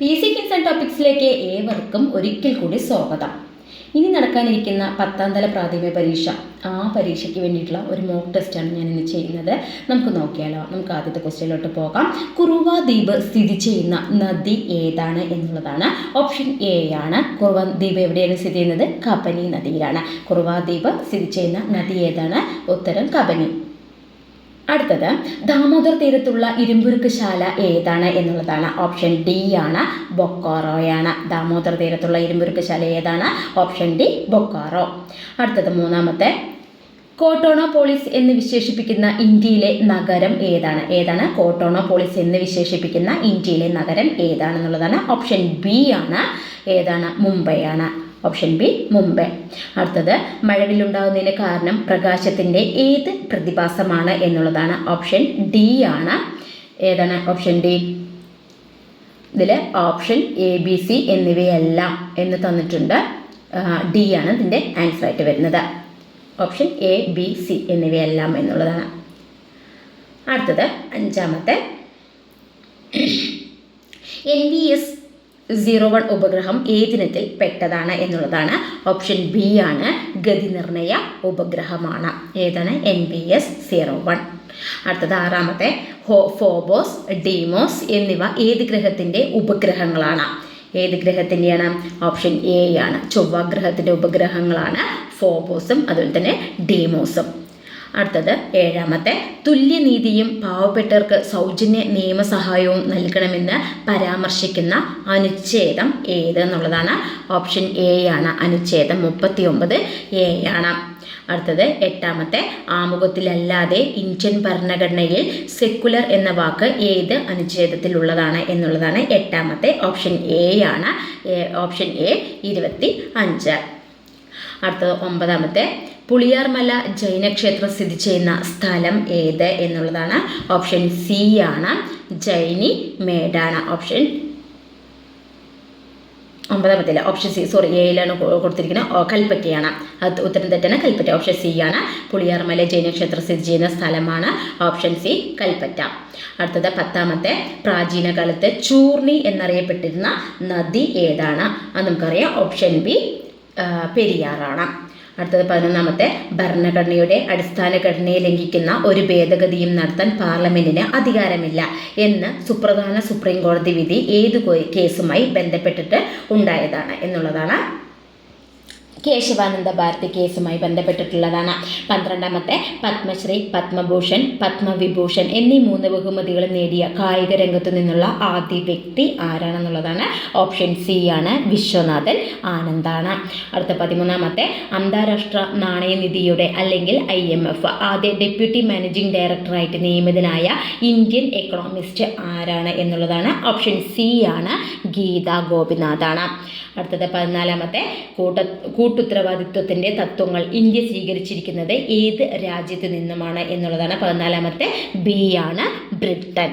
P C kins and ടോപ്പിക്സിലേക്ക് ഏവർക്കും ഒരിക്കൽ കൂടി സ്വാഗതം. ഇനി നടക്കാനിരിക്കുന്ന പത്താം തല പ്രാഥമിക പരീക്ഷ. ആ പരീക്ഷയ്ക്ക് വേണ്ടിയിട്ടുള്ള ഒരു മോക്ക് ടെസ്റ്റാണ് ഞാൻ ഇന്ന് ചെയ്യുന്നത്. നമുക്ക് നോക്കിയാലോ? നമുക്ക് ആദ്യത്തെ ക്വസ്റ്റ്യനിലോട്ട് പോകാം. കുറുവ ദ്വീപ് സ്ഥിതി ചെയ്യുന്ന നദി ഏതാണ് എന്നുള്ളതാണ്. ഓപ്ഷൻ എ ആണ്. കുറുവ ദ്വീപ് എവിടെയാണ് സ്ഥിതി ചെയ്യുന്നത്? കബനി നദിയിലാണ്. കുറുവ ദ്വീപ് സ്ഥിതി ചെയ്യുന്ന നദി ഏതാണ്? ഉത്തരം കബനി. അടുത്തത് ദാമോദർ തീരത്തുള്ള ഇരുമ്പുരുക്ക് ശാല ഏതാണ് എന്നുള്ളതാണ് ഓപ്ഷൻ ഡി ആണ് ബൊക്കാറോയാണ്. ദാമോദർ തീരത്തുള്ള ഇരുമ്പുരുക്ക് ശാല ഏതാണ്? Option D Bokaro. അടുത്തത് മൂന്നാമത്തെ കോട്ടോണോപോളിസ് എന്ന് വിശേഷിപ്പിക്കുന്ന ഇന്ത്യയിലെ നഗരം ഏതാണ്? ഏതാണ്? കോട്ടോണോപോളിസ് എന്ന് വിശേഷിപ്പിക്കുന്ന ഇന്ത്യയിലെ നഗരം ഏതാണെന്നുള്ളതാണ് ഓപ്ഷൻ ബി ആണ്. ഏതാണ്? മുംബൈയാണ് ഓപ്ഷൻ ബി മുംബൈ അടുത്തത് മഴവിലുണ്ടാകുന്നതിന് കാരണം പ്രകാശത്തിന്റെ ഏത് പ്രതിഭാസമാണ് എന്നുള്ളതാണ് ഓപ്ഷൻ ഡി ആണ്. ഏതാണ് ഓപ്ഷൻ ഡി ഇതിൽ ഓപ്ഷൻ എ ബി സി എന്നിവയെല്ലാം എന്ന് തന്നിട്ടുണ്ട്. ഡി ആണ് ഇതിന്റെ ആൻസർ ആയിട്ട് വരുന്നത്. ഓപ്ഷൻ എ ബി സി എന്നിവയെല്ലാം എന്നുള്ളതാണ്. അടുത്തത് അഞ്ചാമത്തെ. N V S zero one ഉപഗ്രഹം ഏതിനത്തിൽ പെട്ടതാണ് എന്നുള്ളതാണ്. ഓപ്ഷൻ ബി ആണ് ഗതി നിർണയ ഉപഗ്രഹമാണ്. ഏതാണ്? N B S zero one. അടുത്തത് ആറാമത്തെ. ഹോ ഫോബോസ് ഡീമോസ് എന്നിവ ഏത് ഗ്രഹത്തിന്റെ ഉപഗ്രഹങ്ങളാണ്? ഏത് ഗ്രഹത്തിന്റെയാണ് ഓപ്ഷൻ എ ആണ്. ചൊവ്വാഗ്രഹത്തിന്റെ ഉപഗ്രഹങ്ങളാണ് ഫോബോസും അതുപോലെ തന്നെ ഡീമോസും. അടുത്തത് ഏഴാമത്തെ തുല്യനീതിയും പാവപ്പെട്ടവർക്ക് സൗജന്യ നിയമസഹായവും നൽകണമെന്ന് പരാമർശിക്കുന്ന അനുച്ഛേദം ഏത് എന്നുള്ളതാണ്. ഓപ്ഷൻ എ ആണ് അനുച്ഛേദം മുപ്പത്തി ഒമ്പത് എ ആണ്. അടുത്തത് എട്ടാമത്തെ ആമുഖത്തിലല്ലാതെ ഇന്ത്യൻ ഭരണഘടനയിൽ സെക്കുലർ എന്ന വാക്ക് ഏത് അനുച്ഛേദത്തിലുള്ളതാണ് എന്നുള്ളതാണ് എട്ടാമത്തെ ഓപ്ഷൻ എ ആണ്. ഓപ്ഷൻ എ ഇരുപത്തി അഞ്ച് അടുത്തത് ഒമ്പതാമത്തെ പുളിയാർമല ജൈനക്ഷേത്രം സ്ഥിതി ചെയ്യുന്ന സ്ഥലം ഏത് എന്നുള്ളതാണ്. ഓപ്ഷൻ സി ആണ്. ജൈനി മേടാണ് ഓപ്ഷൻ ഒമ്പതാമത്തില്ല ഓപ്ഷൻ സി. സോറി എയിലാണ് കൊടുത്തിരിക്കുന്നത്. കൽപ്പറ്റയാണ്. അത് ഉത്തരം തെറ്റാണ്. കൽപ്പറ്റ. ഓപ്ഷൻ സി ആണ്. പുളിയാർമല ജൈനക്ഷേത്രം സ്ഥിതി ചെയ്യുന്ന സ്ഥലമാണ്. Option C Kalpetta. അടുത്തത് പത്താമത്തെ. പ്രാചീന കാലത്ത് ചൂർണി എന്നറിയപ്പെട്ടിരുന്ന നദി ഏതാണ്? അത് നമുക്കറിയാം. ഓപ്ഷൻ ബി പെരിയാറാണ്. അടുത്തത് പതിനൊന്നാമത്തെ ഭരണഘടനയുടെ അടിസ്ഥാന ഘടനയെ ലംഘിക്കുന്ന ഒരു ഭേദഗതിയും നടത്താൻ പാർലമെന്റിന് അധികാരമില്ല എന്ന് സുപ്രധാന സുപ്രീം കോടതി വിധി ഏത് കേസുമായി ബന്ധപ്പെട്ടിട്ട് ഉണ്ടായതാണ് എന്നുള്ളതാണ് കേശവാനന്ദ ഭാരതി കേസുമായി ബന്ധപ്പെട്ടിട്ടുള്ളതാണ്. പന്ത്രണ്ടാമത്തെ പത്മശ്രീ പത്മഭൂഷൺ പത്മവിഭൂഷൺ എന്നീ മൂന്ന് ബഹുമതികൾ നേടിയ കായിക രംഗത്തു നിന്നുള്ള ആദ്യ വ്യക്തി ആരാണെന്നുള്ളതാണ് ഓപ്ഷൻ സി ആണ് വിശ്വനാഥൻ ആനന്ദാണ്. അടുത്ത പതിമൂന്നാമത്തെ അന്താരാഷ്ട്ര നാണയനിധിയുടെ അല്ലെങ്കിൽ ഐ എം എഫ് ആദ്യ ഡെപ്യൂട്ടി മാനേജിംഗ് ഡയറക്ടറായിട്ട് നിയമിതനായ ഇന്ത്യൻ എക്കണോമിസ്റ്റ് ആരാണ് എന്നുള്ളതാണ് ഓപ്ഷൻ സി ആണ് ഗീത ഗോപിനാഥാണ്. അടുത്തത് പതിനാലാമത്തെ കൂട്ട കൂട്ടുത്തരവാദിത്വത്തിന്റെ തത്വങ്ങൾ ഇന്ത്യ സ്വീകരിച്ചിരിക്കുന്നത് ഏത് രാജ്യത്തു നിന്നുമാണ് എന്നുള്ളതാണ് പതിനാലാമത്തെ ബി ആണ് ബ്രിട്ടൻ.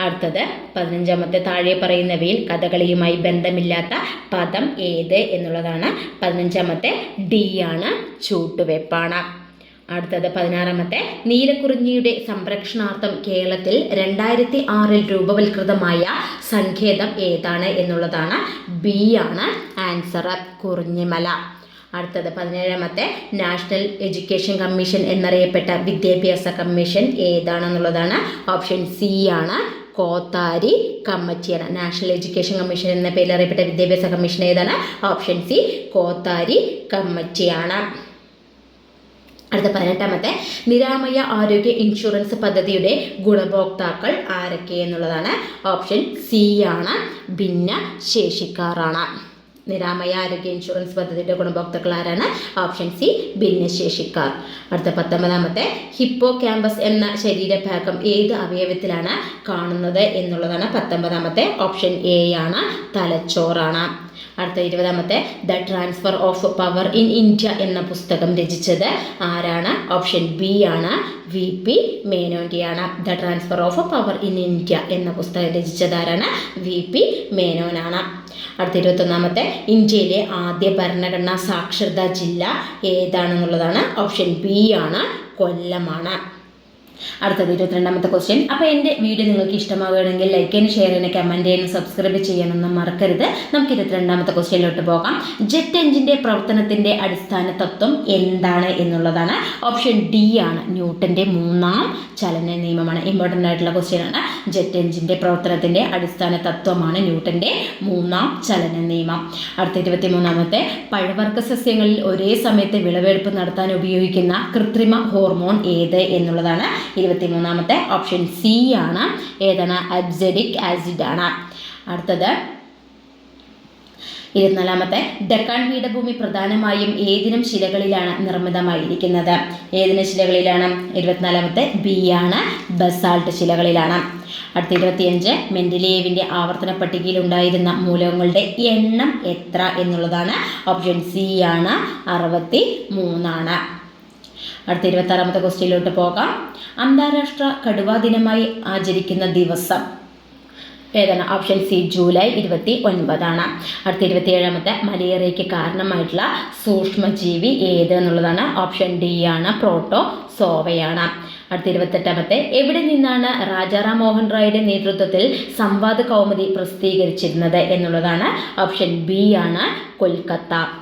അടുത്തത് പതിനഞ്ചാമത്തെ താഴെ പറയുന്നവയിൽ കഥകളിയുമായി ബന്ധമില്ലാത്ത പദം ഏത് എന്നുള്ളതാണ് പതിനഞ്ചാമത്തെ ഡി ആണ് ചൂട്ടുവെപ്പാണ്. അടുത്തത് പതിനാറാമത്തെ. നീലക്കുറിഞ്ഞിയുടെ സംരക്ഷണാർത്ഥം കേരളത്തിൽ രണ്ടായിരത്തി ആറിൽ രൂപവൽകൃതമായ സങ്കേതം ഏതാണ് എന്നുള്ളതാണ് ബി ആണ് ആൻസർ കുറിഞ്ഞിമല. അടുത്തത് പതിനേഴാമത്തെ. നാഷണൽ എഡ്യൂക്കേഷൻ കമ്മീഷൻ എന്നറിയപ്പെട്ട വിദ്യാഭ്യാസ കമ്മീഷൻ ഏതാണെന്നുള്ളതാണ്. ഓപ്ഷൻ സി ആണ് കോത്താരി കമ്മിറ്റിയാണ്. നാഷണൽ എഡ്യൂക്കേഷൻ കമ്മീഷൻ എന്ന പേരിൽ അറിയപ്പെട്ട വിദ്യാഭ്യാസ കമ്മീഷൻ ഏതാണ്? ഓപ്ഷൻ സി കോത്താരി കമ്മിറ്റിയാണ്. അടുത്ത പതിനെട്ടാമത്തെ നിരാമയ ആരോഗ്യ ഇൻഷുറൻസ് പദ്ധതിയുടെ ഗുണഭോക്താക്കൾ ആരൊക്കെ എന്നുള്ളതാണ് ഓപ്ഷൻ സി ആണ്. ഭിന്ന ശേഷിക്കാറാണ്. നിരാമയ ആരോഗ്യ ഇൻഷുറൻസ് പദ്ധതിയുടെ ഗുണഭോക്താക്കൾ ആരാണ്? ഓപ്ഷൻ സി ഭിന്നശേഷിക്കാർ അടുത്ത പത്തൊമ്പതാമത്തെ ഹിപ്പോ ക്യാമ്പസ് എന്ന ശരീരഭാഗം ഏത് അവയവത്തിലാണ് കാണുന്നത് എന്നുള്ളതാണ് പത്തൊമ്പതാമത്തെ ഓപ്ഷൻ എ ആണ്. തലച്ചോറാണ്. അടുത്ത ഇരുപതാമത്തെ the transfer of power in India എന്ന പുസ്തകം രചിച്ചത് ആരാണ്? ഓപ്ഷൻ ബി ആണ് V P മേനോന്റെയാണ്. The transfer of power in India എന്ന പുസ്തകം രചിച്ചത് ആരാണ്? വി പി മേനോനാണ്. അടുത്ത ഇരുപത്തൊന്നാമത്തെ ഇന്ത്യയിലെ ആദ്യ ഭരണഘടനാ സാക്ഷരതാ ജില്ല ഏതാണെന്നുള്ളതാണ്? ഓപ്ഷൻ ബി ആണ് കൊല്ലമാണ്. അടുത്തത് ഇരുപത്തിരണ്ടാമത്തെ ക്വസ്റ്റ്യൻ അപ്പോൾ എന്റെ വീഡിയോ നിങ്ങൾക്ക് ഇഷ്ടമാവുകയാണെങ്കിൽ ലൈക്ക് ചെയ്യാനും ഷെയർ ചെയ്യാനും കമന്റ് ചെയ്യാനും സബ്സ്ക്രൈബ് ചെയ്യാനൊന്നും മറക്കരുത്. നമുക്ക് ഇരുപത്തിരണ്ടാമത്തെ ക്വസ്റ്റ്യനിലോട്ട് പോകാം. ജെറ്റ് എഞ്ചിന്റെ പ്രവർത്തനത്തിന്റെ അടിസ്ഥാന തത്വം എന്താണ് എന്നുള്ളതാണ്. ഓപ്ഷൻ ഡി ആണ് ന്യൂട്ടന്റെ മൂന്നാം ചലന നിയമമാണ്. ഇമ്പോർട്ടന്റ് ആയിട്ടുള്ള ക്വസ്റ്റ്യൻ ആണ്. ജെറ്റ് എഞ്ചിന്റെ പ്രവർത്തനത്തിന്റെ അടിസ്ഥാന തത്വമാണ് ന്യൂട്ടന്റെ മൂന്നാം ചലന നിയമം. അടുത്ത ഇരുപത്തി മൂന്നാമത്തെ പഴവർഗ സസ്യങ്ങളിൽ ഒരേ സമയത്ത് വിളവെടുപ്പ് നടത്താൻ ഉപയോഗിക്കുന്ന കൃത്രിമ ഹോർമോൺ ഏത് എന്നുള്ളതാണ്. ഇരുപത്തിമൂന്നാമത്തെ ഓപ്ഷൻ സി ആണ്. ഏതാണ്? അബ്സെഡിക് ആസിഡ് ആണ്. അടുത്തത് ഇരുപത്തിനാലാമത്തെ ഡക്കാൻ പീഠഭൂമി പ്രധാനമായും ഏതിനും ശിലകളിലാണ് നിർമ്മിതമായിരിക്കുന്നത്? ഏതിനും ശിലകളിലാണ്? ഇരുപത്തിനാലാമത്തെ ബി ആണ് ബസാൾട്ട് ശിലകളിലാണ്. അടുത്ത ഇരുപത്തിയഞ്ച് മെൻഡലിയേവിന്റെ ആവർത്തന പട്ടികയിൽ ഉണ്ടായിരുന്ന മൂലകങ്ങളുടെ എണ്ണം എത്ര എന്നുള്ളതാണ് ഓപ്ഷൻ സി ആണ്. അറുപത്തി മൂന്നാണ് അടുത്ത ഇരുപത്താറാമത്തെ ക്വസ്റ്റ്യനിലോട്ട് പോകാം. അന്താരാഷ്ട്ര കടുവാ ദിനമായി ആചരിക്കുന്ന ദിവസം ഏതാണ്? ഓപ്ഷൻ സി ജൂലൈ ഇരുപത്തി ഒൻപതാണ് അടുത്ത ഇരുപത്തിയേഴാമത്തെ മലേറിയയ്ക്ക് കാരണമായിട്ടുള്ള സൂക്ഷ്മജീവി ഏത് എന്നുള്ളതാണ്? ഓപ്ഷൻ ഡി ആണ് പ്രോട്ടോ സോവയാണ്. അടുത്ത ഇരുപത്തെട്ടാമത്തെ എവിടെ നിന്നാണ് രാജാറാം മോഹൻ റായുടെ നേതൃത്വത്തിൽ സംവാദ കൗമുദി പ്രസിദ്ധീകരിച്ചിരുന്നത് എന്നുള്ളതാണ്? ഓപ്ഷൻ ബി ആണ് കൊൽക്കത്ത.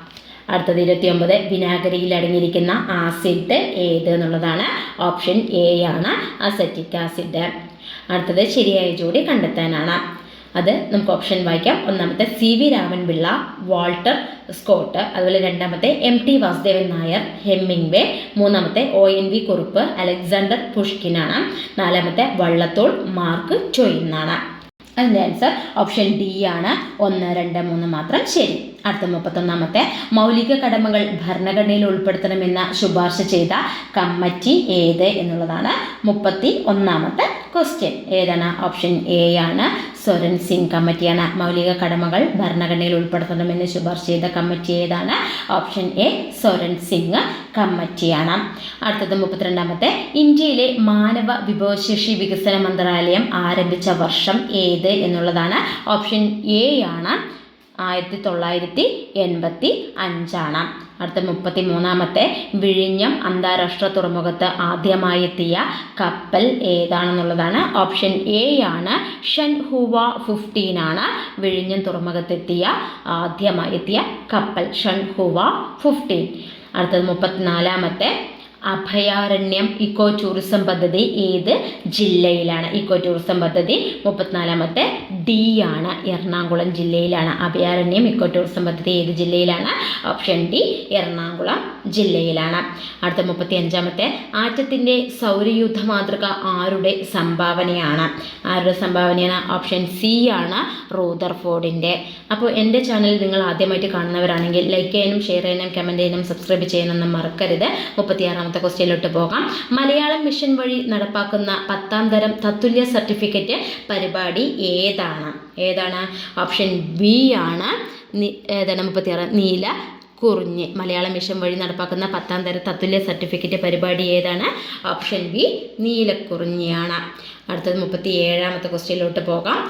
അടുത്തത് ഇരുപത്തിയൊമ്പത്. വിനാഗിരിയിൽ അടങ്ങിയിരിക്കുന്ന ആസിഡ് ഏത് എന്നുള്ളതാണ് ഓപ്ഷൻ എ ആണ് അസറ്റിക് ആസിഡ് അടുത്തത് ശരിയായ ജോഡി കണ്ടെത്താനാണ്. അത് നമുക്ക് ഓപ്ഷൻ വായിക്കാം. ഒന്നാമത്തെ C V Raman Pillai Walter Scott. അതുപോലെ രണ്ടാമത്തെ M T Vasudevan Nair Hemingway മൂന്നാമത്തെ O N V Kurup Alexander Pushkin ആണ്. നാലാമത്തെ വള്ളത്തോൾ മാർക്ക് ചൊയ്യുന്നാണ് അതിന്റെ ആൻസർ ഓപ്ഷൻ ഡി ആണ്. ഒന്ന് രണ്ട് മൂന്ന് മാത്രം ശരി. അടുത്ത മുപ്പത്തൊന്നാമത്തെ മൗലിക കടമകൾ ഭരണഘടനയിൽ ഉൾപ്പെടുത്തണമെന്ന ശുപാർശ ചെയ്ത കമ്മിറ്റി ഏത് എന്നുള്ളതാണ് മുപ്പത്തി ഒന്നാമത്തെ ക്വസ്റ്റ്യൻ ഏതാണ് ഓപ്ഷൻ എ ആണ്? സ്വരൻ സിംഗ് കമ്മിറ്റിയാണ് മൗലിക കടമകൾ ഭരണഘടനയിൽ ഉൾപ്പെടുത്തണമെന്ന് ശുപാർശ ചെയ്ത കമ്മിറ്റി ഏതാണ്? ഓപ്ഷൻ എ സ്വരൻ സിംഗ് കമ്മിറ്റിയാണ്. അടുത്തത് മുപ്പത്തിരണ്ടാമത്തെ. ഇന്ത്യയിലെ മാനവ വിഭവശേഷി വികസന മന്ത്രാലയം ആരംഭിച്ച വർഷം ഏത് എന്നുള്ളതാണ്? ഓപ്ഷൻ എ ആണ്. ആയിരത്തി തൊള്ളായിരത്തി എൺപത്തി അഞ്ചാണ് അടുത്ത മുപ്പത്തി മൂന്നാമത്തെ വിഴിഞ്ഞം അന്താരാഷ്ട്ര തുറമുഖത്ത് ആദ്യമായി എത്തിയ കപ്പൽ ഏതാണെന്നുള്ളതാണ് ഓപ്ഷൻ എ ആണ്. ഷൻ ഹുവ ഫിഫ്റ്റീൻ ആണ് വിഴിഞ്ഞം തുറമുഖത്തെത്തിയ ആദ്യമായി എത്തിയ കപ്പൽ ഷൻ ഹുവ ഫിഫ്റ്റീൻ. അടുത്തത് മുപ്പത്തിനാലാമത്തെ അഭയാരണ്യം ഇക്കോ ടൂറിസം പദ്ധതി ഏത് ജില്ലയിലാണ്? ഇക്കോ ടൂറിസം പദ്ധതി മുപ്പത്തിനാലാമത്തെ ഡി ആണ്. എറണാകുളം ജില്ലയിലാണ്. അഭയാരണ്യം ഇക്കോ ടൂറിസം പദ്ധതി ഏത് ജില്ലയിലാണ്? ഓപ്ഷൻ ഡി എറണാകുളം ജില്ലയിലാണ്. അടുത്ത മുപ്പത്തി അഞ്ചാമത്തെ ആറ്റത്തിന്റെ സൗരയൂഥ മാതൃക ആരുടെ സംഭാവനയാണ്? ആരുടെ സംഭാവനയാണ്? ഓപ്ഷൻ സി ആണ് റൂദർഫോർഡിന്റെ. അപ്പോൾ എന്റെ ചാനൽ നിങ്ങൾ ആദ്യമായിട്ട് കാണുന്നവരാണെങ്കിൽ ലൈക്ക് ചെയ്യാനും ഷെയർ ചെയ്യാനും കമന്റ് ചെയ്യാനും സബ്സ്ക്രൈബ് ചെയ്യാനൊന്നും മറക്കരുത്. മുപ്പത്തിയാറാമത്തെ ക്വസ്റ്റ്യനിലോട്ട് പോകാം. മലയാളം മിഷൻ വഴി നടപ്പാക്കുന്ന പത്താം തരം തത്തുല്യ സർട്ടിഫിക്കറ്റ് പരിപാടി ഏതാണ്? ഏതാണ്? ഓപ്ഷൻ ബി ആണ്. ഏതാണ് മുപ്പത്തിയാറ്? നീല കുറിഞ്ഞ്. മലയാളം മിഷൻ വഴി നടപ്പാക്കുന്ന പത്താം തരം തത്തുല്യ സർട്ടിഫിക്കറ്റ് പരിപാടി ഏതാണ്? ഓപ്ഷൻ ബി നീലക്കുറിഞ്ഞിയാണ് അടുത്തത് മുപ്പത്തി ഏഴാമത്തെ ക്വസ്റ്റ്യനിലോട്ട് പോകാം.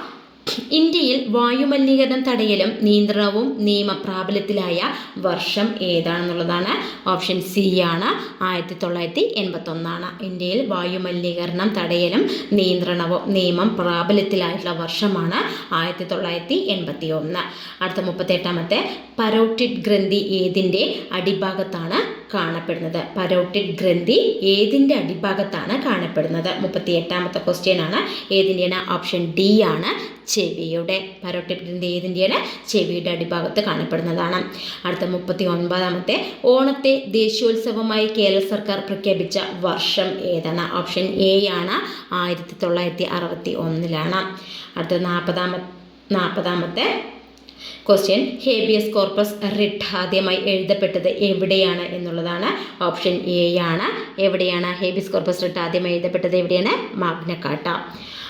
ഇന്ത്യയിൽ വായുമലിനീകരണം തടയലും നിയന്ത്രണവും നിയമ പ്രാബല്യത്തിലായ വർഷം ഏതാണെന്നുള്ളതാണ് ഓപ്ഷൻ സി ആണ്. ആയിരത്തി തൊള്ളായിരത്തി എൺപത്തൊന്നാണ് ഇന്ത്യയിൽ വായുമലിനീകരണം തടയലും നിയന്ത്രണവും നിയമം പ്രാബല്യത്തിലായിട്ടുള്ള വർഷമാണ് ആയിരത്തി തൊള്ളായിരത്തി എൺപത്തി ഒന്ന് അടുത്ത മുപ്പത്തെട്ടാമത്തെ പരോട്ടിഡ് ഗ്രന്ഥി ഏതിന്റെ അടിഭാഗത്താണ് കാണപ്പെടുന്നത്. പരോട്ടിഡ് ഗ്രന്ഥി ഏതിന്റെ അടിഭാഗത്താണ് കാണപ്പെടുന്നത്? മുപ്പത്തി എട്ടാമത്തെ ക്വസ്റ്റ്യൻ ആണ്. ഏതിന്റെയാണ് ഓപ്ഷൻ ഡി ആണ്. ചെവിയുടെ. പരോട്ടിഡ് ഗ്രന്ഥി ഏതിന്റെയാണ് ചെവിയുടെ അടിഭാഗത്ത് കാണപ്പെടുന്നതാണ്. അടുത്ത മുപ്പത്തി ഒൻപതാമത്തെ ഓണത്തെ ദേശീയോത്സവമായി കേരള സർക്കാർ പ്രഖ്യാപിച്ച വർഷം ഏതാണ്? ഓപ്ഷൻ എ ആണ്. ആയിരത്തി തൊള്ളായിരത്തി അറുപത്തി ഒന്നിലാണ് അടുത്ത നാൽപ്പതാമ നാൽപ്പതാമത്തെ ക്വസ്റ്റ്യൻ ഹേബിയസ് കോർപ്പസ് റിട്ട് ആദ്യമായി എഴുതപ്പെട്ടത് എവിടെയാണ് എന്നുള്ളതാണ്. ഓപ്ഷൻ എ ആണ് എവിടെയാണ്? ഹേബിയസ് കോർപ്പസ് റിട്ട് ആദ്യമായി എഴുതപ്പെട്ടത് എവിടെയാണ്? മാഗ്നക്കാട്ട.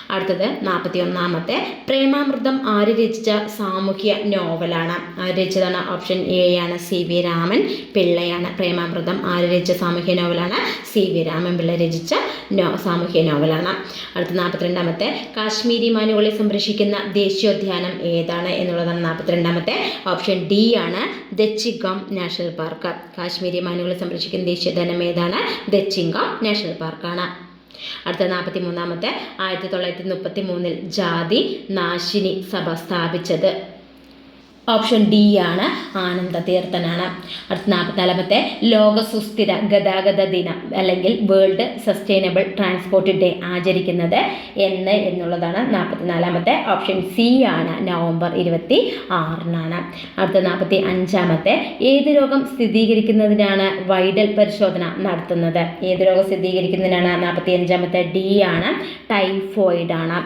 അടുത്തത് നാൽപ്പത്തി ഒന്നാമത്തെ പ്രേമാമൃതം ആര് രചിച്ച സാമൂഹ്യ നോവലാണ്? ആര് രചിച്ചതാണ് ഓപ്ഷൻ എ ആണ് സി വി രാമൻ. പിള്ളയാണ് പ്രേമാമൃതം ആര് രചിച്ച സാമൂഹ്യ നോവലാണ്? സി വി രാമൻ പിള്ള രചിച്ച നോ സാമൂഹ്യ നോവലാണ്. അടുത്ത നാൽപ്പത്തിരണ്ടാമത്തെ കാശ്മീരി മാനുകളെ സംരക്ഷിക്കുന്ന ദേശീയോദ്യാനം ഏതാണ് എന്നുള്ളതാണ് നാൽപ്പത്തിരണ്ടാമത്തെ ഓപ്ഷൻ ഡി ആണ് ദച്ചിഗം നാഷണൽ പാർക്ക്. കാശ്മീരി മാനുകളെ സംരക്ഷിക്കുന്ന ദേശീയോദ്യാനം ഏതാണ്? ദച്ചിങ്കം നാഷണൽ പാർക്കാണ്. അടുത്ത നാൽപ്പത്തി മൂന്നാമത്തെ ആയിരത്തി തൊള്ളായിരത്തി മുപ്പത്തി മൂന്നിൽ ജാതി നാശിനി സഭ സ്ഥാപിച്ചത്. ഓപ്ഷൻ ഡി ആണ് ആനന്ദ തീർത്ഥനാണ്. അടുത്ത നാൽപ്പത്തിനാലാമത്തെ ലോക സുസ്ഥിര ഗതാഗത ദിനം അല്ലെങ്കിൽ വേൾഡ് സസ്റ്റൈനബിൾ ട്രാൻസ്പോർട്ട് ഡേ ആചരിക്കുന്നത് എന്ന് എന്നുള്ളതാണ് നാൽപ്പത്തിനാലാമത്തെ ഓപ്ഷൻ സി ആണ് നവംബർ ഇരുപത്തി ആറിനാണ്. അടുത്ത നാൽപ്പത്തി അഞ്ചാമത്തെ ഏത് രോഗം സ്ഥിരീകരിക്കുന്നതിനാണ് വൈഡൽ പരിശോധന നടത്തുന്നത്? ഏത് രോഗം സ്ഥിരീകരിക്കുന്നതിനാണ് നാൽപ്പത്തി അഞ്ചാമത്തെ ഡി ആണ്? ടൈഫോയിഡ് ആണ്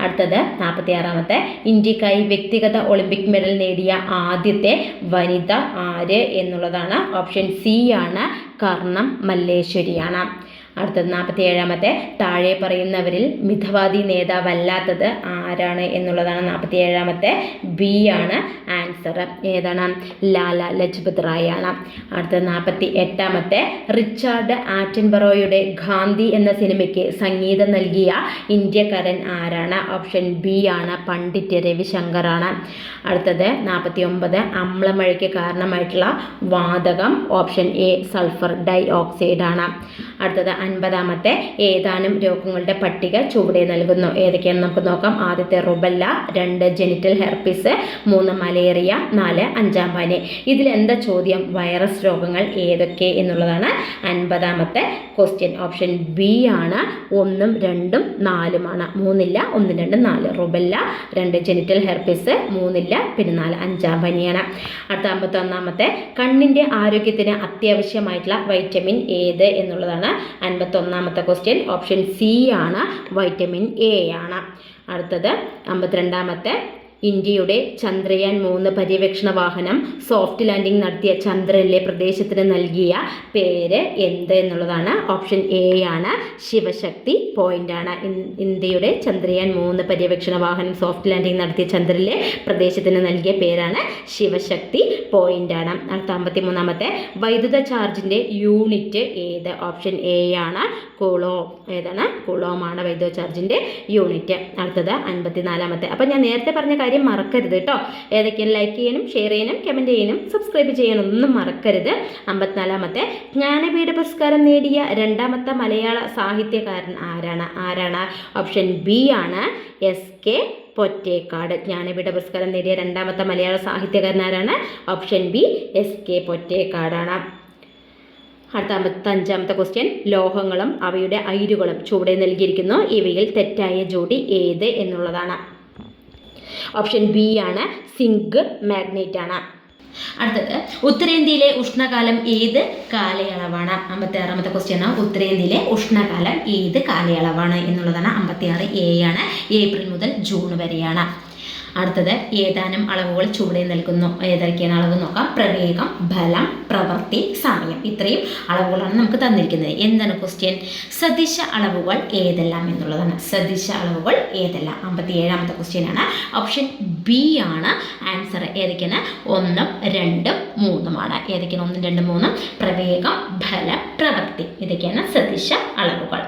അടുത്തത് നാൽപ്പത്തി ആറാമത്തെ ഇന്ത്യക്കായി വ്യക്തിഗത ഒളിമ്പിക് മെഡൽ നേടിയ ആദ്യത്തെ വനിത ആര് എന്നുള്ളതാണ്. ഓപ്ഷൻ സി ആണ് കർണം മല്ലേശ്വരിയാണ്. അടുത്തത് നാൽപ്പത്തി ഏഴാമത്തെ താഴെ പറയുന്നവരിൽ മിതവാദി നേതാവല്ലാത്തത് ആരാണ് എന്നുള്ളതാണ് നാൽപ്പത്തി ഏഴാമത്തെ ബി ആണ് ആൻസർ. ഏതാണ്? ലാല ലജ്പത് റായ് ആണ് അടുത്തത് നാൽപ്പത്തി എട്ടാമത്തെ റിച്ചാർഡ് ആറ്റൻബറോയുടെ ഗാന്ധി എന്ന സിനിമയ്ക്ക് സംഗീതം നൽകിയ ഇന്ത്യക്കാരൻ ആരാണ്? ഓപ്ഷൻ ബി ആണ് പണ്ഡിറ്റ് രവിശങ്കറാണ്. അടുത്തത് നാൽപ്പത്തി ഒമ്പത് അമ്ലമഴയ്ക്ക് കാരണമായിട്ടുള്ള വാതകം. Option A sulphur dioxide ആണ് അടുത്തത് അൻപതാമത്തെ ഏതാനും രോഗങ്ങളുടെ പട്ടിക ചുവടെ നൽകുന്നു. ഏതൊക്കെയാണ് നമുക്ക് നോക്കാം. ആദ്യത്തെ റുബല്ല രണ്ട് ജെനിറ്റൽ ഹെർപ്പിസ് മൂന്ന് മലേറിയ നാല് അഞ്ചാം പനി ഇതിൽ എന്താ ചോദ്യം? വൈറസ് രോഗങ്ങൾ ഏതൊക്കെ എന്നുള്ളതാണ് അൻപതാമത്തെ ക്വസ്റ്റ്യൻ. ഓപ്ഷൻ ബി ആണ്. ഒന്നും രണ്ടും നാലുമാണ് മൂന്നില്ല ഒന്നും രണ്ടും നാല്. റുബല്ല രണ്ട് ജെനിറ്റൽ ഹെർപ്പിസ് മൂന്നില്ല പിന്നെ നാല് അഞ്ചാം പനിയാണ് അടുത്ത അമ്പത്തൊന്നാമത്തെ. കണ്ണിന്റെ ആരോഗ്യത്തിന് അത്യാവശ്യമായിട്ടുള്ള വൈറ്റമിൻ ഏത് എന്നുള്ളതാണ് അൻപത്തൊന്നാമത്തെ ക്വസ്റ്റ്യൻ ഓപ്ഷൻ സി ആണ്. വൈറ്റമിൻ എ ആണ്. അടുത്തത് അമ്പത്തിരണ്ടാമത്തെ ഇന്ത്യയുടെ ചന്ദ്രയാൻ മൂന്ന് പര്യവേക്ഷണ വാഹനം സോഫ്റ്റ് ലാൻഡിംഗ് നടത്തിയ ചന്ദ്രനിലെ പ്രദേശത്തിന് നൽകിയ പേര് എന്ത് എന്നുള്ളതാണ്. ഓപ്ഷൻ എ ആണ് ശിവശക്തി പോയിന്റ് ആണ്. ഇന്ത്യയുടെ ചന്ദ്രയാൻ മൂന്ന് പര്യവേക്ഷണ വാഹനം സോഫ്റ്റ് ലാൻഡിംഗ് നടത്തിയ ചന്ദ്രനിലെ പ്രദേശത്തിന് നൽകിയ പേരാണ് ശിവശക്തി പോയിന്റ് ആണ്. അമ്പത്തി മൂന്നാമത്തെ വൈദ്യുത ചാർജിന്റെ യൂണിറ്റ് ഏത്? ഓപ്ഷൻ എ ആണ് കുളോ ഏതാണ്? കുളോമാണ് വൈദ്യുത ചാർജിന്റെ യൂണിറ്റ് അടുത്തത് അൻപത്തിനാലാമത്തെ. അപ്പം ഞാൻ നേരത്തെ പറഞ്ഞ കാര്യം മറക്കരുത് കേട്ടോ. ഏതൊക്കെയാണ് ലൈക്ക് ചെയ്യാനും ഷെയർ ചെയ്യാനും കമന്റ് ചെയ്യാനും സബ്സ്ക്രൈബ് ചെയ്യാനും ഒന്നും മറക്കരുത്. അമ്പത്തിനാലാമത്തെ ജ്ഞാനപീഠ പുരസ്കാരം നേടിയ രണ്ടാമത്തെ മലയാള സാഹിത്യകാരൻ ആരാണ്? ആരാണ്? ഓപ്ഷൻ ബി ആണ് എസ് കെ പൊറ്റേക്കാട്. ജ്ഞാനപീഠ പുരസ്കാരം നേടിയ രണ്ടാമത്തെ മലയാള സാഹിത്യകാരൻ ആരാണ്? ഓപ്ഷൻ ബി എസ് കെ പൊറ്റേക്കാടാണ്. അടുത്ത അമ്പത്തഞ്ചാമത്തെ ക്വസ്റ്റ്യൻ ലോഹങ്ങളും അവയുടെ അയിരുകളും ചുവടെ നൽകിയിരിക്കുന്നു. ഇവയിൽ തെറ്റായ ജോഡി ഏത് എന്നുള്ളതാണ്. ഓപ്ഷൻ ബി ആണ് സിങ്ക് മാഗ്നേറ്റ് ആണ്. അടുത്തത് ഉത്തരേന്ത്യയിലെ ഉഷ്ണകാലം ഏത് കാലയളവാണ്? അമ്പത്തി ആറാമത്തെ ക്വസ്റ്റ്യൻ ആണ്. ഉത്തരേന്ത്യയിലെ ഉഷ്ണകാലം ഏത് കാലയളവാണ് എന്നുള്ളതാണ് അമ്പത്തി ആറ് എ ആണ്. ഏപ്രിൽ മുതൽ ജൂൺ വരെയാണ്. അടുത്തത് ഏതാനും അളവുകൾ ചുവടെ നൽകുന്നു ഏതൊക്കെയാണ് അളവ് നോക്കാം. പ്രവേഗം ഫലം പ്രവൃത്തി സമയം. ഇത്രയും അളവുകളാണ് നമുക്ക് തന്നിരിക്കുന്നത്. എന്താണ് ക്വസ്റ്റ്യൻ സദിശ അളവുകൾ ഏതെല്ലാം എന്നുള്ളതാണ്. സദിശ അളവുകൾ ഏതെല്ലാം? അമ്പത്തി ഏഴാമത്തെ ക്വസ്റ്റ്യൻ ആണ്. ഓപ്ഷൻ ബി ആണ് ആൻസർ ഏതൊക്കെയാണ്? ഒന്നും രണ്ടും മൂന്നുമാണ് ഏതൊക്കെയാണ്? ഒന്നും രണ്ടും മൂന്നും. പ്രവേഗം ഫലം പ്രവൃത്തി. ഇതൊക്കെയാണ് സദിശ അളവുകൾ.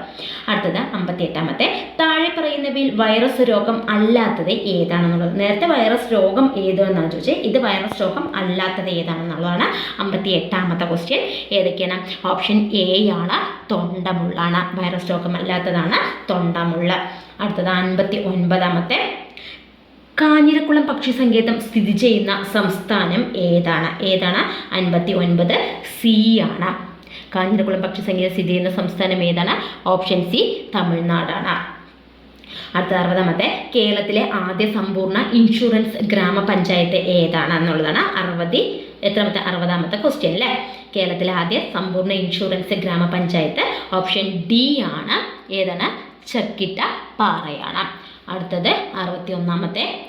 അടുത്തത് അമ്പത്തി എട്ടാമത്തെ താഴെ പറയുന്നവയിൽ വൈറസ് രോഗം അല്ലാത്തത് ഏതാണെന്നുള്ളത് നേരത്തെ വൈറസ് രോഗം ഏത് എന്നാണ് ചോദിച്ചത് ഇത് വൈറസ് രോഗം അല്ലാത്തത് ഏതാണെന്നുള്ളതാണ് അമ്പത്തി എട്ടാമത്തെ ക്വസ്റ്റ്യൻ ഏതൊക്കെയാണ്? ഓപ്ഷൻ എ ആണ് തൊണ്ടമുള്ളാണ്. വൈറസ് രോഗം അല്ലാത്തതാണ് തൊണ്ടമുള്ള. അടുത്തത് അൻപത്തി ഒൻപതാമത്തെ കാഞ്ഞിരക്കുളം പക്ഷി സങ്കേതം സ്ഥിതി ചെയ്യുന്ന സംസ്ഥാനം ഏതാണ്? ഏതാണ്? അൻപത്തി ഒൻപത് സി ആണ്. കാഞ്ഞിരക്കുളം പക്ഷി സങ്കേതം സ്ഥിതി ചെയ്യുന്ന സംസ്ഥാനം ഏതാണ്? ഓപ്ഷൻ സി തമിഴ്നാടാണ്. അടുത്ത അറുപതാമത്തെ. കേരളത്തിലെ ആദ്യ സമ്പൂർണ ഇൻഷുറൻസ് ഗ്രാമപഞ്ചായത്ത് ഏതാണ് എന്നുള്ളതാണ് അറുപതി എത്രാമത്തെ അറുപതാമത്തെ ക്വസ്റ്റ്യൻ അല്ലേ? കേരളത്തിലെ ആദ്യ സമ്പൂർണ ഇൻഷുറൻസ് ഗ്രാമപഞ്ചായത്ത് ഓപ്ഷൻ ഡി ആണ്. ഏതാണ്? ചക്കിട്ട പാറയാണ്. അടുത്തത് അറുപത്തി ഒന്നാമത്തെ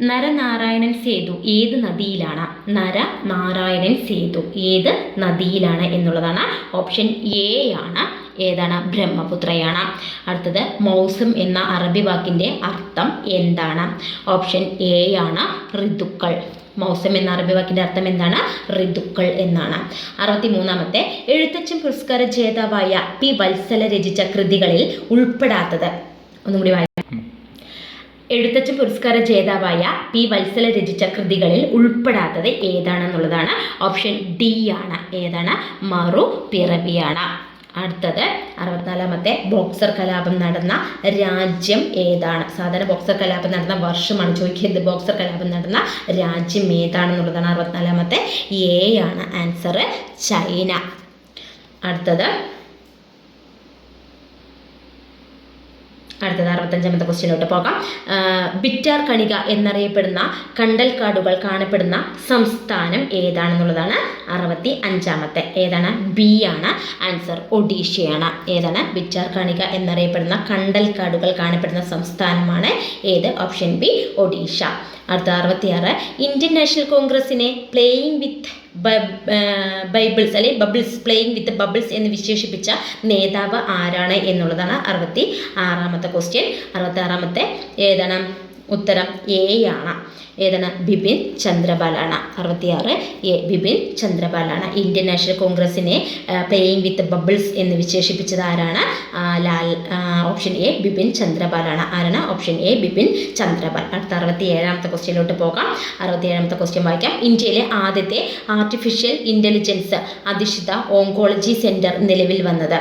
നരനാരായണൻ സേതു ഏത് നദിയിലാണ്? നരനാരായണൻ സേതു ഏത് നദിയിലാണ് എന്നുള്ളതാണ് ഓപ്ഷൻ എ ആണ്. ഏതാണ്? ബ്രഹ്മപുത്രയാണ്. അടുത്തത് മൗസം എന്ന അറബി വാക്കിന്റെ അർത്ഥം എന്താണ്? ഓപ്ഷൻ എ ആണ് ഋതുക്കൾ. മൗസം എന്ന അറബി വാക്കിന്റെ അർത്ഥം എന്താണ്? ഋതുക്കൾ എന്നാണ്. അറുപത്തി മൂന്നാമത്തെ എഴുത്തച്ഛൻ പുരസ്കാര ജേതാവായ പി വത്സല രചിച്ച കൃതികളിൽ ഉൾപ്പെടാത്തത്. ഒന്നുകൂടി വായിക്കാം. എഴുത്തച്ഛൻ പുരസ്കാര ജേതാവായ പി വത്സല രചിച്ച കൃതികളിൽ ഉൾപ്പെടാത്തത് ഏതാണെന്നുള്ളതാണ്. ഓപ്ഷൻ ഡി ആണ്. ഏതാണ്? മറു പിറവിയാണ് അടുത്തത് അറുപത്തിനാലാമത്തെ ബോക്സർ കലാപം നടന്ന രാജ്യം ഏതാണ്? സാധാരണ ബോക്സർ കലാപം നടന്ന വർഷമാണ്. ചോദിക്കുന്നത് ബോക്സർ കലാപം നടന്ന രാജ്യം ഏതാണെന്നുള്ളതാണ് അറുപത്തിനാലാമത്തെ എ ആണ്. Answer China. അടുത്തത് അടുത്തത് അറുപത്തഞ്ചാമത്തെ ക്വസ്റ്റ്യനോട്ട് പോകാം. ബിറ്റാർ കണിക എന്നറിയപ്പെടുന്ന കണ്ടൽക്കാടുകൾ കാണപ്പെടുന്ന സംസ്ഥാനം ഏതാണെന്നുള്ളതാണ് അറുപത്തി അഞ്ചാമത്തെ ഏതാണ്? ബി ആണ്. ആൻസർ ഒഡീഷയാണ്. ഏതാണ്? ബിറ്റാർ കണിക എന്നറിയപ്പെടുന്ന കണ്ടൽക്കാടുകൾ കാണപ്പെടുന്ന സംസ്ഥാനമാണ് ഏത്? Option B Odisha. അടുത്ത അറുപത്തിയാറ്. ഇന്ത്യൻ നാഷണൽ കോൺഗ്രസിനെ പ്ലേയിങ് വിത്ത് ബൈബിൾസ് അല്ലെങ്കിൽ ബബിൾസ് പ്ലേയിങ് വിത്ത് ബബിൾസ് എന്ന് വിശേഷിപ്പിച്ച നേതാവ് ആരാണ് എന്നുള്ളതാണ് അറുപത്തി ആറാമത്തെ ക്വസ്റ്റ്യൻ അറുപത്തി ആറാമത്തെ ഏതാണ്? ഉത്തരം എ ആണ്. ഏതാണ്? ബിപിൻ ചന്ദ്രപാലാണ്. അറുപത്തിയാറ് എ ബിപിൻ ചന്ദ്രപാലാണ്. ഇന്ത്യൻ നാഷണൽ കോൺഗ്രസിനെ പ്ലേയിങ് വിത്ത് ബബിൾസ് എന്ന് വിശേഷിപ്പിച്ചത് ആരാണ്? ലാൽ ഓപ്ഷൻ എ ബിപിൻ ചന്ദ്രപാലാണ്. ആരാണ്? Option A Bipin Chandrapal. അടുത്ത അറുപത്തി ഏഴാമത്തെ ക്വസ്റ്റ്യനിലോട്ട് പോകാം. അറുപത്തി ഏഴാമത്തെ ക്വസ്റ്റ്യൻ വായിക്കാം. ഇന്ത്യയിലെ ആദ്യത്തെ ആർട്ടിഫിഷ്യൽ ഇന്റലിജൻസ് അധിഷ്ഠിത ഓങ്കോളജി സെന്റർ നിലവിൽ വന്നത്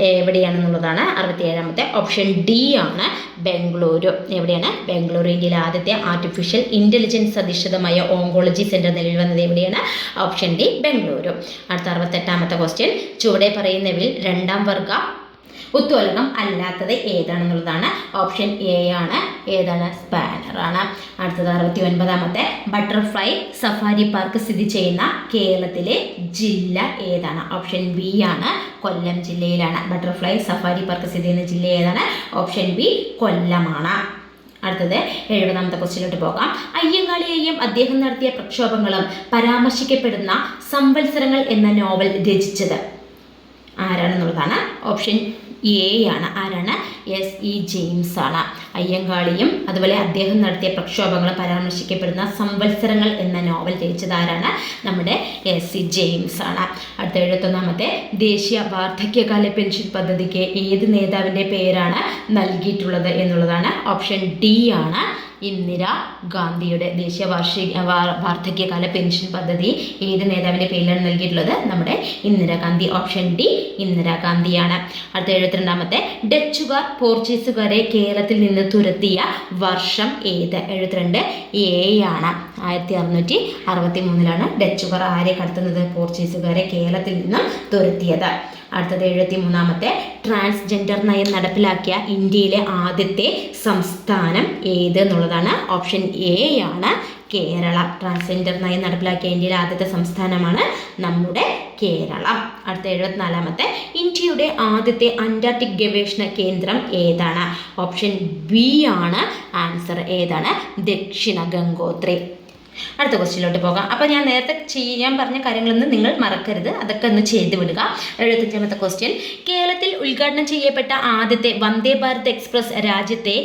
എവിടെയാണെന്നുള്ളതാണ് അറുപത്തി ഏഴാമത്തെ ഓപ്ഷൻ ഡി ആണ്. ബംഗളൂരു എവിടെയാണ്? ബംഗളൂരു ഇന്ത്യയിലെ ആദ്യത്തെ ആർട്ടിഫിഷ്യൽ ഇന്റലിജൻസ് അധിഷ്ഠിതമായ ഓങ്കോളജി സെന്റർ നിലവിൽ വന്നത് എവിടെയാണ്? ഓപ്ഷൻ ഡി ബംഗളൂരു അടുത്ത അറുപത്തെട്ടാമത്തെ ക്വസ്റ്റ്യൻ ചുവടെ പറയുന്നവരിൽ രണ്ടാം വർഗ ഉത്തോലകം അല്ലാത്തത് ഏതാണെന്നുള്ളതാണ് ഓപ്ഷൻ എ ആണ്. ഏതാണ്? സ്പാനർ ആണ്. അടുത്തത് അറുപത്തി ഒൻപതാമത്തെ ബട്ടർഫ്ലൈ സഫാരി പാർക്ക് സ്ഥിതി ചെയ്യുന്ന കേരളത്തിലെ ജില്ല ഏതാണ്? ഓപ്ഷൻ ബി ആണ്. കൊല്ലം ജില്ലയിലാണ്. ബട്ടർഫ്ലൈ സഫാരി പാർക്ക് സ്ഥിതി ചെയ്യുന്ന ജില്ല ഏതാണ്? ഓപ്ഷൻ ബി കൊല്ലമാണ്. അടുത്തത് എഴുപതാമത്തെ ക്വസ്റ്റ്യനിലോട്ട് പോകാം. അയ്യങ്കാളിയെയും അദ്ദേഹം നടത്തിയ പ്രക്ഷോഭങ്ങളും പരാമർശിക്കപ്പെടുന്ന സംവത്സരങ്ങൾ എന്ന നോവൽ രചിച്ചത് ആരാണെന്നുള്ളതാണ്. ഓപ്ഷൻ എ ആണ്. ആരാണ്? എസ് ഇ ജെയിംസ് ആണ്. അയ്യങ്കാളിയും അതുപോലെ അദ്ദേഹം നടത്തിയ പ്രക്ഷോഭങ്ങളും പരാമർശിക്കപ്പെടുന്ന സംവത്സരങ്ങൾ എന്ന നോവൽ രചിച്ചത് ആരാണ്? നമ്മുടെ എസ് സി ജെയിംസ് ആണ്. അടുത്ത എഴുപത്തൊന്നാമത്തെ. ദേശീയ വാർദ്ധക്യകാല പെൻഷൻ പദ്ധതിക്ക് ഏത് നേതാവിന്റെ പേരാണ് നൽകിയിട്ടുള്ളത് എന്നുള്ളതാണ്. ഓപ്ഷൻ ഡി ആണ്. ഇന്ദിര ഗാന്ധിയുടെ ദേശീയ വാർഷിക വാർദ്ധക്യകാല പെൻഷൻ പദ്ധതി ഏത് നേതാവിന്റെ പേരിലാണ് നൽകിയിട്ടുള്ളത്? നമ്മുടെ ഇന്ദിരാഗാന്ധി ഓപ്ഷൻ ഡി ഇന്ദിരാഗാന്ധിയാണ് അടുത്ത എഴുപത്തിരണ്ടാമത്തെ. ഡച്ചുകാർ പോർച്ചുഗീസുകാരെ കേരളത്തിൽ നിന്ന് തുരത്തിയ വർഷം ഏത്? എഴുപത്തിരണ്ട് എ ആണ്. ആയിരത്തി അറുന്നൂറ്റി അറുപത്തി മൂന്നിലാണ് ഡച്ചുകാർ ആരെ കടത്തുന്നത്? പോർച്ചുഗീസുകാരെ കേരളത്തിൽ നിന്നും തുരത്തിയത്. അടുത്തത് എഴുപത്തി മൂന്നാമത്തെ ട്രാൻസ്ജെൻഡർ നയം നടപ്പിലാക്കിയ ഇന്ത്യയിലെ ആദ്യത്തെ സംസ്ഥാനം ഏത് എന്നുള്ളതാണ് ഓപ്ഷൻ എ ആണ് കേരള. ട്രാൻസ്ജെൻഡർ നയം നടപ്പിലാക്കിയ ഇന്ത്യയിലെ ആദ്യത്തെ സംസ്ഥാനമാണ് നമ്മുടെ കേരളം. അടുത്ത എഴുപത്തിനാലാമത്തെ ഇന്ത്യയുടെ ആദ്യത്തെ അന്റാർട്ടിക് ഗവേഷണ കേന്ദ്രം ഏതാണ്? ഓപ്ഷൻ ബി ആണ്. ആൻസർ ഏതാണ്? ദക്ഷിണ ഗംഗോത്രി. അടുത്ത ക്വസ്റ്റ്യനിലോട്ട് പോകാം. അപ്പോൾ ഞാൻ നേരത്തെ ചെയ്യാൻ പറഞ്ഞ കാര്യങ്ങളൊന്നും നിങ്ങൾ മറക്കരുത്. അതൊക്കെ ഒന്ന് ചെയ്തു വിടുക. എഴുപത്തഞ്ചാമത്തെ ക്വസ്റ്റ്യൻ. കേരളത്തിൽ ഉദ്ഘാടനം ചെയ്യപ്പെട്ട ആദ്യത്തെ വന്ദേ ഭാരത് എക്സ്പ്രസ് രാജ്യത്തെ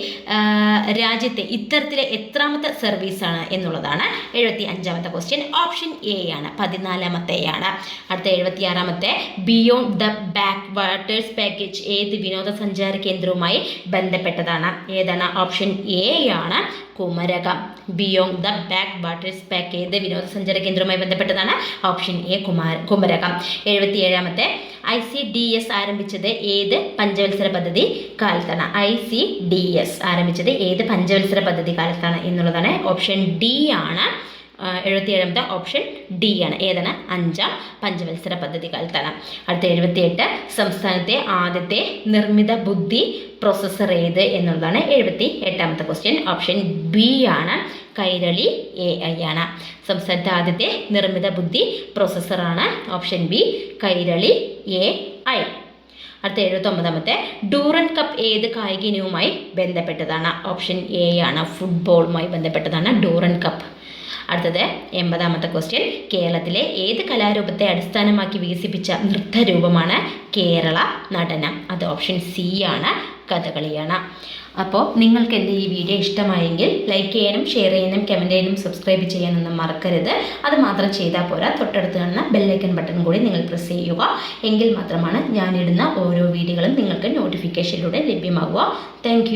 രാജ്യത്തെ ഇത്തരത്തിലെ എത്രാമത്തെ സർവീസാണ് എന്നുള്ളതാണ് എഴുപത്തി അഞ്ചാമത്തെ ക്വസ്റ്റ്യൻ. ഓപ്ഷൻ എ ആണ് പതിനാലാമത്തെയാണ്. അടുത്ത എഴുപത്തിയാറാമത്തെ beyond the backwaters package ഏത് വിനോദസഞ്ചാര കേന്ദ്രവുമായി ബന്ധപ്പെട്ടതാണ്. ഏതാണ്? ഓപ്ഷൻ എ ആണ്. Kumarakom. Beyond the backwaters pack ഏത് വിനോദസഞ്ചാര കേന്ദ്രവുമായി ബന്ധപ്പെട്ടതാണ്? Option A Kumara Kumarakom. എഴുപത്തി ഏഴാമത്തെ ഐ സി ഡി എസ് ആരംഭിച്ചത് ഏത് പഞ്ചവത്സര പദ്ധതി കാലത്താണ്? ഐ സി ഡി എസ് ആരംഭിച്ചത് ഏത് പഞ്ചവത്സര പദ്ധതി കാലത്താണ് എന്നുള്ളതാണ്. ഓപ്ഷൻ ഡി ആണ്. എഴുപത്തി ഏഴാമത്തെ ഓപ്ഷൻ ഡി ആണ്. ഏതാണ്? അഞ്ചാം പഞ്ചവത്സര പദ്ധതി കാലത്താണ് അടുത്ത എഴുപത്തിയെട്ട് സംസ്ഥാനത്തെ ആദ്യത്തെ നിർമ്മിത ബുദ്ധി പ്രോസസ്സർ ഏത് എന്നുള്ളതാണ് എഴുപത്തി എട്ടാമത്തെ ക്വസ്റ്റ്യൻ ഓപ്ഷൻ ബി ആണ് കൈരളി എ ഐ ആണ്. സംസ്ഥാനത്തെ ആദ്യത്തെ നിർമ്മിത ബുദ്ധി പ്രോസസ്സറാണ് option B Kairali A I അടുത്ത എഴുപത്തൊമ്പതാമത്തെ ഡൂറൻ കപ്പ് ഏത് കായിക ഇനവുമായി ബന്ധപ്പെട്ടതാണ്? ഓപ്ഷൻ എ ആണ് ഫുട്ബോളുമായി ബന്ധപ്പെട്ടതാണ് ഡൂറൻ കപ്പ്. അടുത്തത് എൺപതാമത്തെ ക്വസ്റ്റ്യൻ കേരളത്തിലെ ഏത് കലാരൂപത്തെ അടിസ്ഥാനമാക്കി വികസിപ്പിച്ച നൃത്തരൂപമാണ് കേരള നടനം? അത് ഓപ്ഷൻ സി ആണ് കഥകളിയാണ്. അപ്പോൾ നിങ്ങൾക്ക് എന്റെ ഈ വീഡിയോ ഇഷ്ടമായെങ്കിൽ ലൈക്ക് ചെയ്യാനും ഷെയർ ചെയ്യാനും കമന്റ് ചെയ്യാനും സബ്സ്ക്രൈബ് ചെയ്യാനൊന്നും മറക്കരുത്. അത് മാത്രം ചെയ്താൽ പോരാ. തൊട്ടടുത്ത് കാണുന്ന ബെല്ലൈക്കൺ ബട്ടൺ കൂടി നിങ്ങൾ പ്രസ് ചെയ്യുക. എങ്കിൽ മാത്രമാണ് ഞാനിടുന്ന ഓരോ വീഡിയോകളും നിങ്ങൾക്ക് നോട്ടിഫിക്കേഷനിലൂടെ ലഭ്യമാകുക താങ്ക്